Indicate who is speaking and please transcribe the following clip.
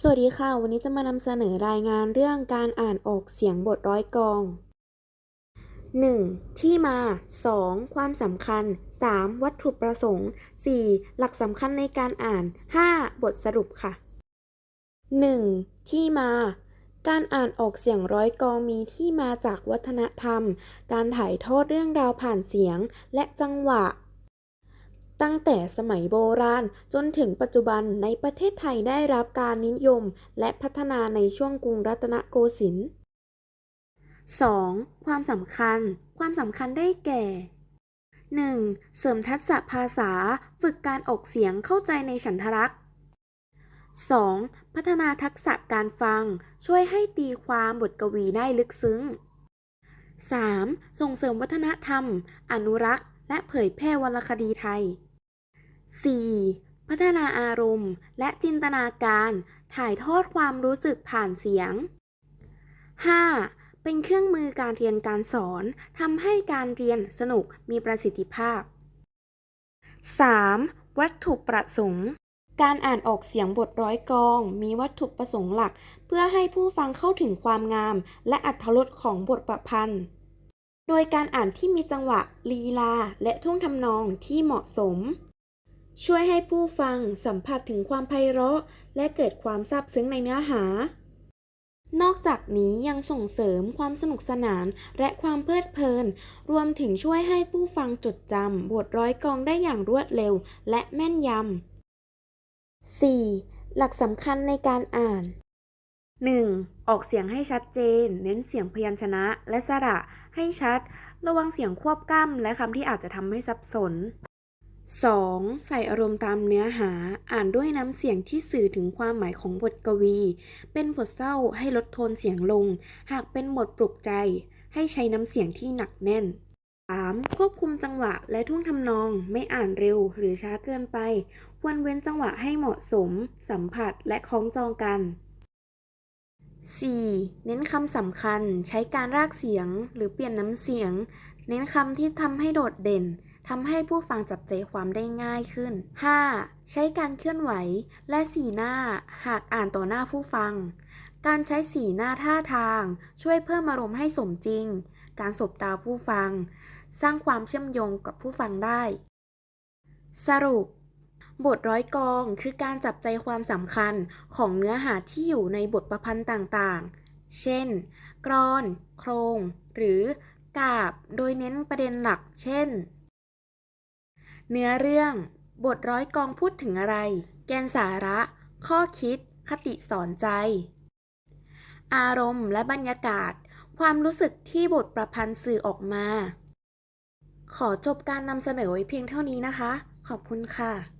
Speaker 1: สวัสดีค่ะ วันนี้จะมานำเสนอรายงานเรื่องการอ่านออกเสียงบทร้อยกอง 1. ที่มา 2. ความสำคัญ 3. วัตถุประสงค์ 4. หลักสำคัญในการอ่าน 5. บทสรุปค่ะ 1. ที่มา การอ่านออกเสียงร้อยกองมีที่มาจากวัฒนธรรม การถ่ายทอดเรื่องราวผ่านเสียง และจังหวะ ตั้งแต่สมัยโบราณ จนถึงปัจจุบันในประเทศไทยได้รับการนิยม และพัฒนาในช่วงกรุงรัตนโกสินทร์ 2. ความสำคัญ ความสำคัญได้แก่ 1. เสริมทักษะภาษา ฝึกการออกเสียงเข้าใจในฉันทรักษ์ 2. พัฒนาทักษะการฟัง ช่วยให้ตีความบทกวีได้ลึกซึ้ง 3. ส่งเสริมวัฒนธรรม อนุรักษ์ และเผยแพร่วรรณคดีไทย 4. พัฒนาอารมณ์ และจินตนาการ ถ่ายทอดความรู้สึกผ่านเสียง 5. เป็นเครื่องมือการเรียนการสอนทำให้การเรียนสนุกมีประสิทธิภาพ 3. วัตถุประสงค์การอ่านออกเสียงบทร้อยกอง มีวัตถุประสงค์หลัก เพื่อให้ผู้ฟังเข้าถึงความงาม และอรรถรสของบทประพันธ์ โดยการอ่านที่มีจังหวะ ลีลา และท่วงทำนองที่เหมาะสม ช่วยให้ผู้ฟังสัมผัสถึงความไพเราะ และเกิดความซาบซึ้งในเนื้อหา นอกจากนี้ยังส่งเสริมความสนุกสนานและความเพลิดเพลิน รวมถึงช่วยให้ผู้ฟังจดจำบทร้อยกองได้อย่างรวดเร็วและแม่นยำ 4. หลักสำคัญในการอ่าน 1. ออกเสียงให้ชัดเจน เน้นเสียงพยัญชนะและสระให้ชัด ระวังเสียงควบกล้ำและคำที่อาจจะทำให้สับสน 2. ใส่อารมณ์ตามเนื้อหา อ่านด้วยน้ำเสียงที่สื่อถึงความหมายของบทกวี เป็นบทเศร้าให้ลดโทนเสียงลง หากเป็นบทปลุกใจ ให้ใช้น้ำเสียงที่หนักแน่น 3. ควบคุมจังหวะและท่วงทำนอง ไม่อ่านเร็วหรือช้าเกินไป ควรเว้นจังหวะให้เหมาะสม สัมผัสและคล้องจองกัน 4. เน้นคำสำคัญ ใช้การรากเสียงหรือเปลี่ยนน้ำเสียง เน้นคำที่ทำให้โดดเด่น ทำให้ผู้ฟังจับใจความได้ง่ายขึ้น 5. ใช้การเคลื่อนไหวและสีหน้าหากอ่านต่อหน้าผู้ฟัง การใช้สีหน้าท่าทาง ช่วยเพิ่มอารมณ์ให้สมจริง การสบตาผู้ฟัง สร้างความเชื่อมโยงกับผู้ฟังได้ สรุป บทร้อยกองคือการจับใจความสำคัญของเนื้อหาที่อยู่ในบทประพันธ์ต่างๆ เช่น กรอน โครง หรือกาบ โดยเน้นประเด็นหลัก เช่น เนื้อเรื่อง บทร้อยกองพูดถึงอะไร แกนสาระ ข้อคิด คติสอนใจ อารมณ์และบรรยากาศ ความรู้สึกที่บทประพันธ์สื่อออกมา ขอจบการนำเสนอไว้เพียงเท่านี้นะคะ ขอบคุณค่ะ